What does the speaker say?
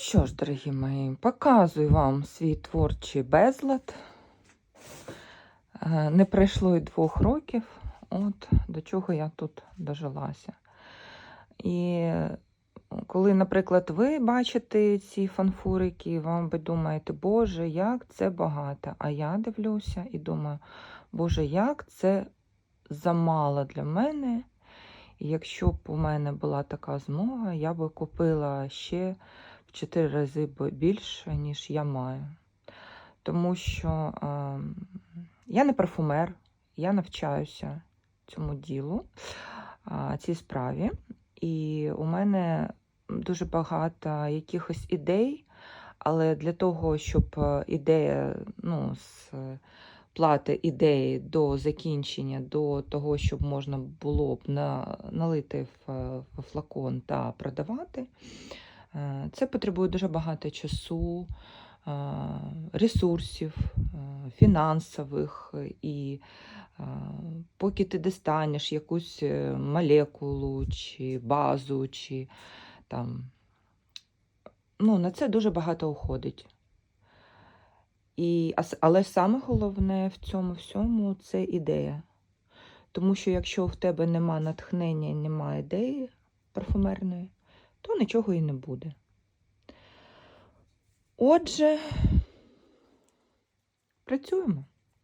що ж, дорогі мої, показую вам свій творчий безлад. Е, Не пройшло й двох років, от до чого я тут дожилася. І коли, наприклад, ви бачите ці фанфурики, вам ви думаєте, Боже, як це багато. А я дивлюся і думаю, Боже, як це замало для мене. І якщо б у мене була така змога, я би купила ще в 4 рази більше, ніж я маю. Тому що е, я не парфумер, я навчаюся цьому ділу, а, цій справі. І у мене дуже багато якихось ідей, але для того, щоб е, ідея ну, з е, плати ідеї до закінчення, до того, щоб можна було б на, налити в, е, в флакон та продавати, е, це потребує дуже багато часу, е, ресурсів, е, фінансових і е, поки ти достанеш якусь е, молекулу чи базу, чи там. Ну, на це дуже багато уходить. І, але саме головне в цьому всьому це ідея. Тому що якщо в тебе нема натхнення і нема ідеї парфумерної, то нічого і не буде. Отже, працюємо.